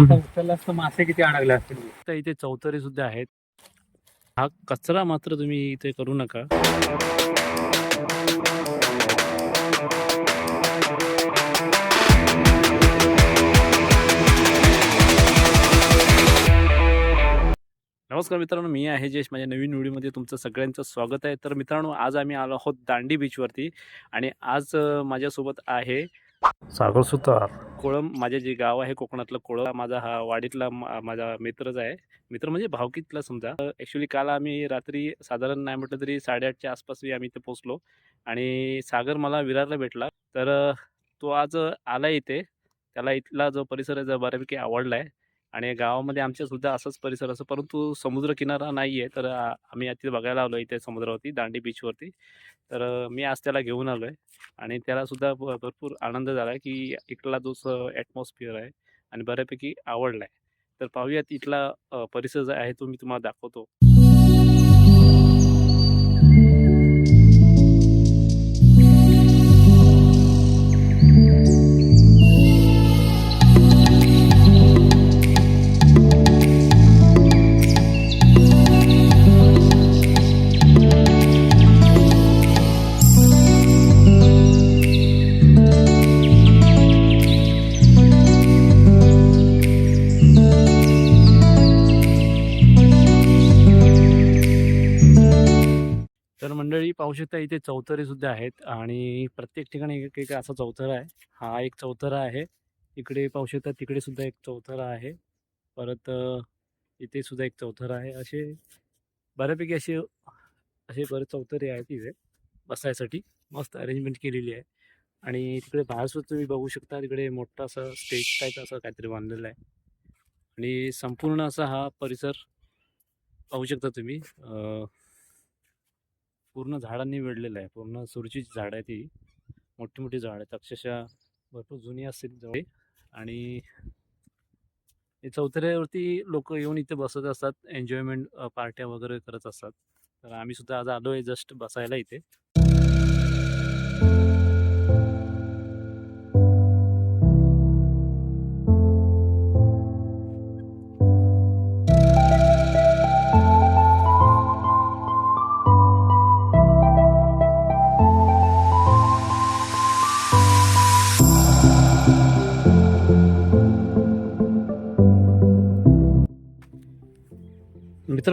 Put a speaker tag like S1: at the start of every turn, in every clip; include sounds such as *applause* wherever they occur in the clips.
S1: असतं मासे किती अडकले असतील?
S2: तर इथे चौतरे सुद्धा आहेत. हा कचरा मात्र तुम्ही इथे करू नका. नमस्कार मित्रांनो मी आहे जयेश. माझ्या नवीन व्हिडिओमध्ये तुमचं सगळ्यांचं स्वागत आहे. तर मित्रांनो आज आम्ही आलो आहोत दांडी बीचवरती आणि आज माझ्यासोबत आहे सागर सुतार. कोळम माझे जे गाव आहे कोकणातलं कोळम माझा हा वाडीतला माझा मित्रच आहे. मित्र म्हणजे भावकीतला समजा. ॲक्च्युली काल आम्ही रात्री साधारण नाही म्हटलं तरी साडेआठच्या आसपास आम्ही इथे पोचलो आणि सागर मला विरारला भेटला. तर तो आज आला इथे. त्याला इथला जो परिसर आहे जो बऱ्यापैकी आवडला आहे आणि गावामध्ये आमच्या सुद्धा असंच परिसर असं परंतु समुद्र किनारा नाही आहे तर आम्ही तिथे बघायला आलो इथे समुद्रावरती दांडी बीचवरती. तर मी आज त्याला घेऊन आलो आहे आणि त्याला सुद्धा भरपूर आनंद झाला की इथला जो ॲटमॉस्फिअर आहे आणि बऱ्यापैकी आवडला आहे तर पाहूयात इथला परिसर जो आहे तो मी तुम्हाला दाखवतो. तर मंडळी पाहू शकता इथे चौथरे सुद्धा आहेत आणि प्रत्येक ठिकाणी एक एक असा चौथरा आहे. हा एक चौथरा आहे. इकडे पाहू शकता तिकडे सुद्धा एक चौथरा आहे. परत इथे सुद्धा एक चौथरा आहे. असे बऱ्यापैकी असे असे बरेच चौथरे आहेत इथे बसायसाठी. मस्त अरेंजमेंट केलेली आहे. आणि तिकडे बाहेर सुद्धा तुम्ही बघू शकता. तिकडे मोठा असं स्टेज टाईप असं काहीतरी बांधलेलं आहे. आणि संपूर्ण असा हा परिसर पाहू शकता तुम्ही. पूर्ण झाडांनी वेढलेलं आहे. पूर्ण सुरची झाडं आहे ती मोठी मोठी झाडं आहेत. अक्षरशः भरपूर जुनी असतील जवळ. आणि चौथऱ्यावरती लोक येऊन इथे बसत असतात. एन्जॉयमेंट पार्ट्या वगैरे करत असतात. तर आम्ही सुद्धा आज आलो आहे जस्ट बसायला इथे.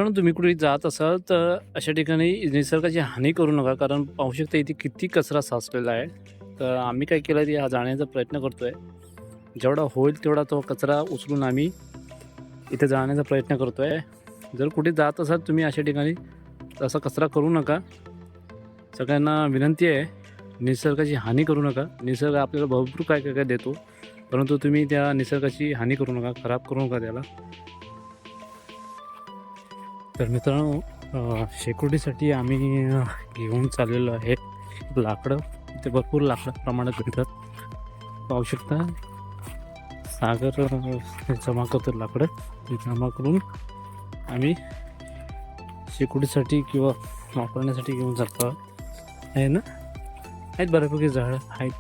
S2: मित्रांनो तुम्ही कुठे जात असाल तर अशा ठिकाणी निसर्गाची हानी करू नका. कारण पाहू शकता इथे किती कचरा साचलेला आहे. तर आम्ही काय केलं आहे हा जाण्याचा प्रयत्न करतो आहे जेवढा होईल तेवढा तो कचरा उचलून आम्ही इथे जाण्याचा प्रयत्न करतो आहे जर कुठे जात असाल तुम्ही अशा ठिकाणी तसा कचरा करू नका. सगळ्यांना विनंती आहे निसर्गाची हानी करू नका. निसर्ग आपल्याला भरपूर काय काय काय देतो. परंतु तुम्ही त्या निसर्गाची हानी करू नका खराब करू नका त्याला. तर मित्रांनो शेकुटीसाठी शेकोटीसाठी आम्ही घेऊन चाललेलो आहे लाकडं. ते भरपूर लाकडं प्रमाणात भेटतात. पाहू शकता सागर जमा करतो लाकडं. ते जमा करून आम्ही शेकोटीसाठी किंवा वापरण्यासाठी घेऊन जातो. आहे ना? आहेत बऱ्यापैकी झाडं आहेत.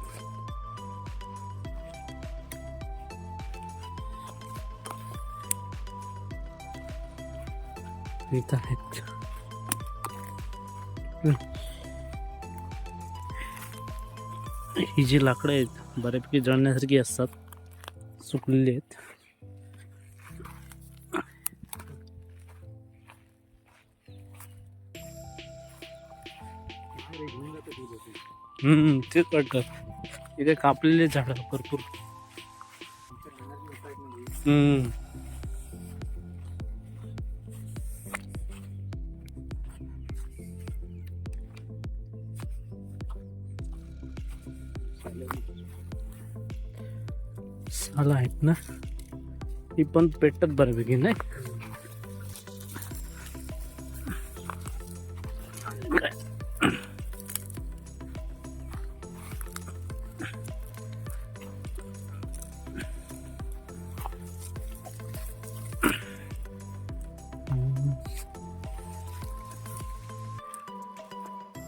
S2: इथं आहेत ही जी लाकडं आहेत. बऱ्यापैकी जळण्यासारखी असतात. सुकलेली आहेत. हम्म तेच कळतात इथे कापलेले झाडं भरपूर. हम्म. साला आहेत ना? ती पण पेटतात बऱ्यापैकी नाही?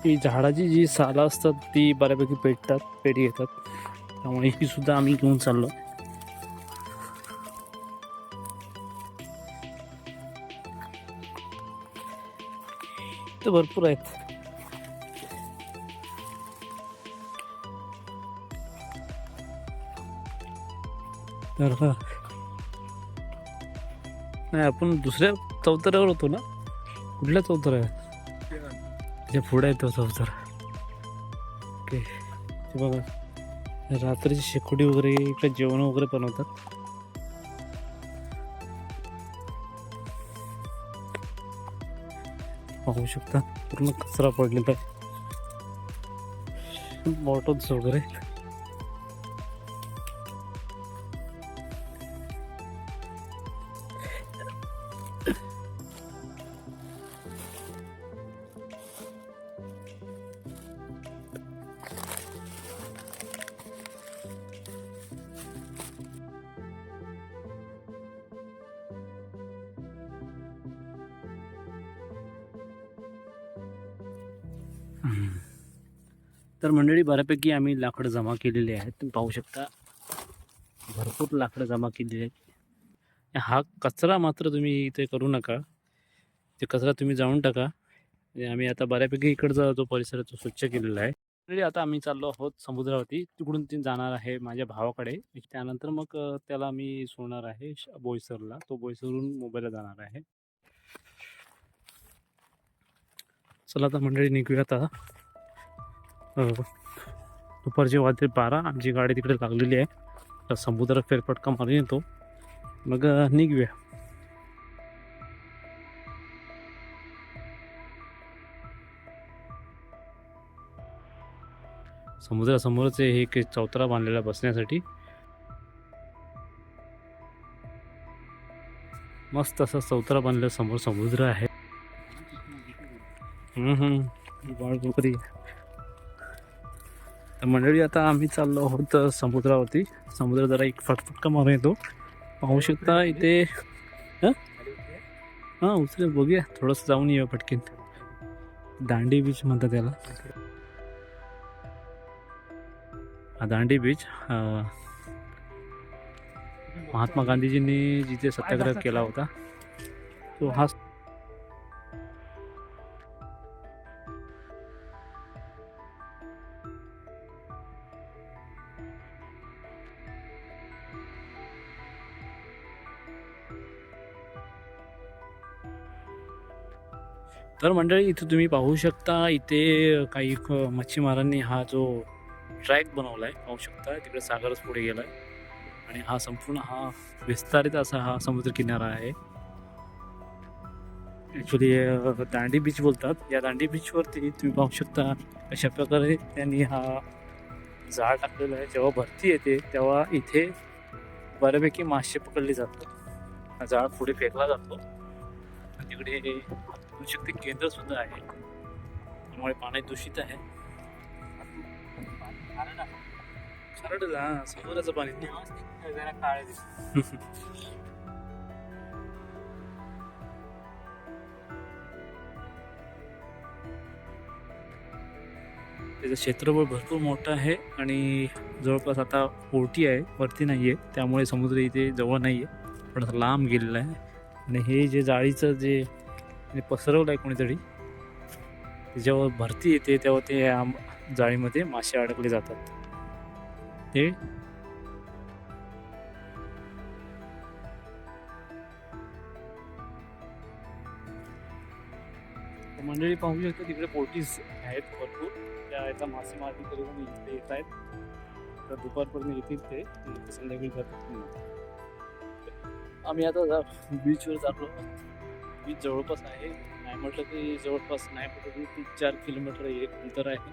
S2: ही झाडाची जी सालं असतात ती बऱ्यापैकी पेटतात पेटी येतात त्यामुळे ही सुद्धा आम्ही घेऊन चाललो. तर भरपूर आहेत. तर नाही आपण दुसऱ्या चौथऱ्यावर होतो ना? कुठल्या चौथऱ्यावर त्याच्या पुढे आहे तो तर ओके. बघा रात्रीची शेकोटी वगैरे इकडे जेवण वगैरे बनवतात. पाहू शकता पूर्ण कचरा पडलेला आहे. बॉटल्स वगैरे. तर मंडळी बऱ्यापैकी आम्ही लाकडं जमा केलेली आहेत. तुम्ही पाहू शकता. भरपूर लाकडं जमा केलेली आहेत. हा कचरा मात्र तुम्ही इथे करू नका. ते कचरा तुम्ही जाऊन टाका. आम्ही आता बऱ्यापैकी इकडचा जो परिसर आहे तो स्वच्छ केलेला आहे. मंडळी आता आम्ही चाललो आहोत समुद्रावरती. तिकडून ती जाणार आहे माझ्या भावाकडे. त्यानंतर मग त्याला मी सोडणार आहे श- बोईसरला. तो बोईसरहून मुंबईला जाणार आहे. चला आता मंडळी निघूया आता. दुपारचे वाजले बारा आमची गाडी तिकडे लागलेली आहे. तर समुद्रात फेरफटका मारून येतो. मग निघूया. समुद्रासमोरच हे एक चौतरा बांधलेला बसण्यासाठी. मस्त असा चौतरा बांधलेला समोर समुद्र आहे. बाळ हम्म. तर मंडळी आता आम्ही चाललो आहोत समुद्रावरती. समुद्र जरा एक फटफटका मारून येतो. पाहू शकता इथे हां? उचल बघूया. थोडंसं जाऊन येऊया पटकीन. दांडी बीच म्हणतात त्याला. हा दांडी बीच महात्मा गांधीजींनी जिथे सत्याग्रह केला होता तो हा तर मंडळी इथं तुम्ही पाहू शकता इथे काही मच्छीमारांनी हा जो ट्रॅक बनवला आहे पाहू शकता तिकडे सागरच पुढे गेला आहे आणि हा संपूर्ण हा विस्तारित असा हा समुद्र किनारा आहे ॲक्च्युली दांडी बीच बोलतात. या दांडी बीचवरती तुम्ही पाहू शकता अशा प्रकारे त्यांनी हा जाळ टाकलेला आहे. जेव्हा भरती येते तेव्हा इथे बऱ्यापैकी मासे पकडले जातात. हा जाळ पुढे फेकला जातो. तिकडे शक्ती केंद्र सुद्धा आहे. त्यामुळे पाणी दूषित आहे. हा समुद्राचं पाणी.
S1: जरा काळे
S2: त्याचं क्षेत्रफळ भरपूर मोठं आहे आणि जवळपास आता ओटी आहे वरती नाही आहे त्यामुळे समुद्र इथे जवळ नाही आहे पण लांब गेलेला आहे. आणि हे जे जाळीचं जे आणि पसरवलं आहे कोणीतरी जेव्हा भरती येते तेव्हा ते आम जाळीमध्ये मासे अडकले जातात. ते मंडळी पाहू शकतो तिकडे पोटीस आहेत भरपूर. त्या आता मासेमारी करून इथे येत आहेत. तर दुपारपर्यंत येतील ते. संध्याकाळी आम्ही आता बीचवर चाललो बीच जवळपास आहे. नाही म्हटलं की जवळपास नाही म्हटलं की तीन चार किलोमीटर एक अंतर आहे.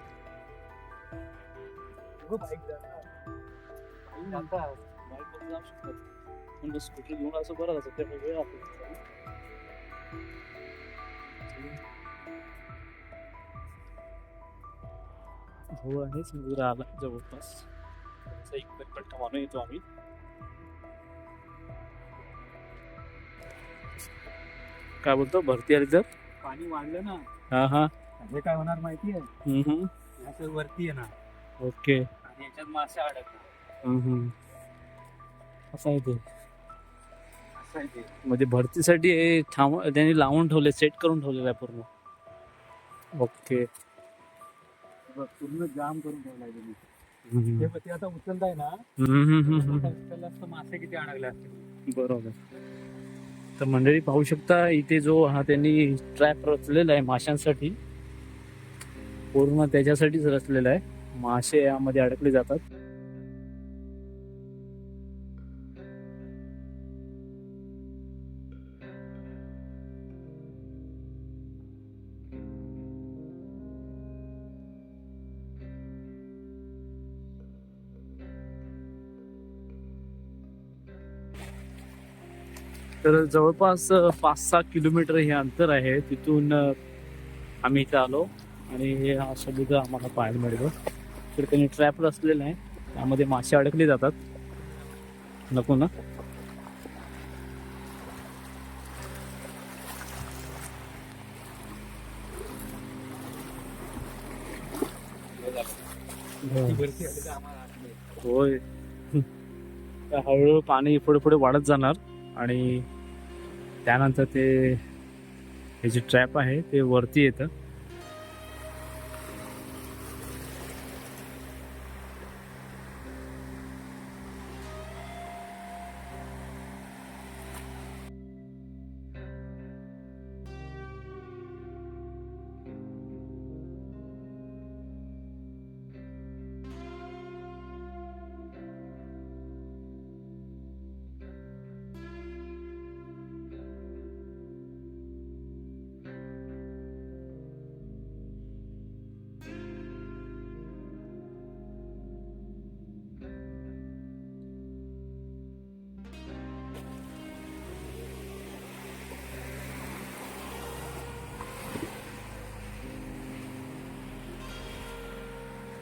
S2: बाईकवर जाऊ शकतात. पण स्कूटर घेऊन असं बरं असं त्यामुळे वेळ आपल्याला हो आहे समुद्र आला जवळपास. एक पट्टा मारून येतो आम्ही. काय बोलतो? भरती आली तर
S1: पाणी वाढलं ना
S2: हा हा.
S1: हे काय होणार माहिती आहे? वरती येणार
S2: ओके.
S1: आणि याच्यात मासे
S2: हम्म. असं आहे ते.
S1: आहे
S2: म्हणजे भरतीसाठी हे थांब त्यांनी लावून ठेवले सेट करून ठेवलेलं आहे पूर्ण. ओके.
S1: पूर्ण जाम करून ठेवलाय तुम्ही. ते आता उचलताय ना मासे किती अडकले असते
S2: बरोबर. तर मंडळी पाहू शकता इथे जो हा त्यांनी ट्रॅप रचलेला आहे माशांसाठी. पूर्ण त्याच्यासाठीच रचलेला आहे. मासे यामध्ये अडकले जातात. तर जवळपास पाच सहा किलोमीटर हे अंतर आहे. तिथून आम्ही इथं आलो आणि हे हा समुद्र आम्हाला पाहायला मिळतो तर त्यांनी ट्रॅप असलेलं आहे. त्यामध्ये मासे अडकले जातात. नको ना. होय. हळूहळू पाणी पुढे पुढे वाढत जाणार आणि त्यानंतर ते हे जे ट्रॅप आहे ते वरती येतं.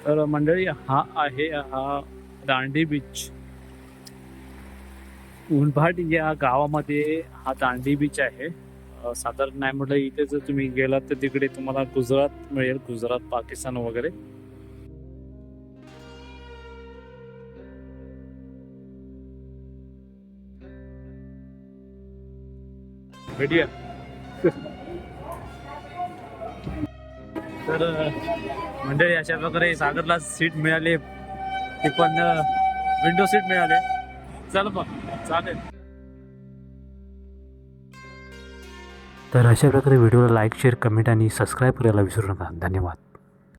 S2: तर मंडळी हा आहे हा दांडी बीच उनभाट या गावामध्ये हा दांडी बीच आहे. साधारण नाही म्हटलं इथे जर तुम्ही गेलात तर तिकडे तुम्हाला गुजरात मिळेल गुजरात पाकिस्तान वगैरे. भेटूया. *laughs* तर म्हणजे मंडळी अशा प्रकारे सागरला सीट मिळाली. ती पण विंडो सीट मिळाले. चल मग चालेल.
S3: तर अशा प्रकारे व्हिडिओला लाईक शेअर कमेंट आणि सबस्क्राईब करायला विसरू नका. धन्यवाद.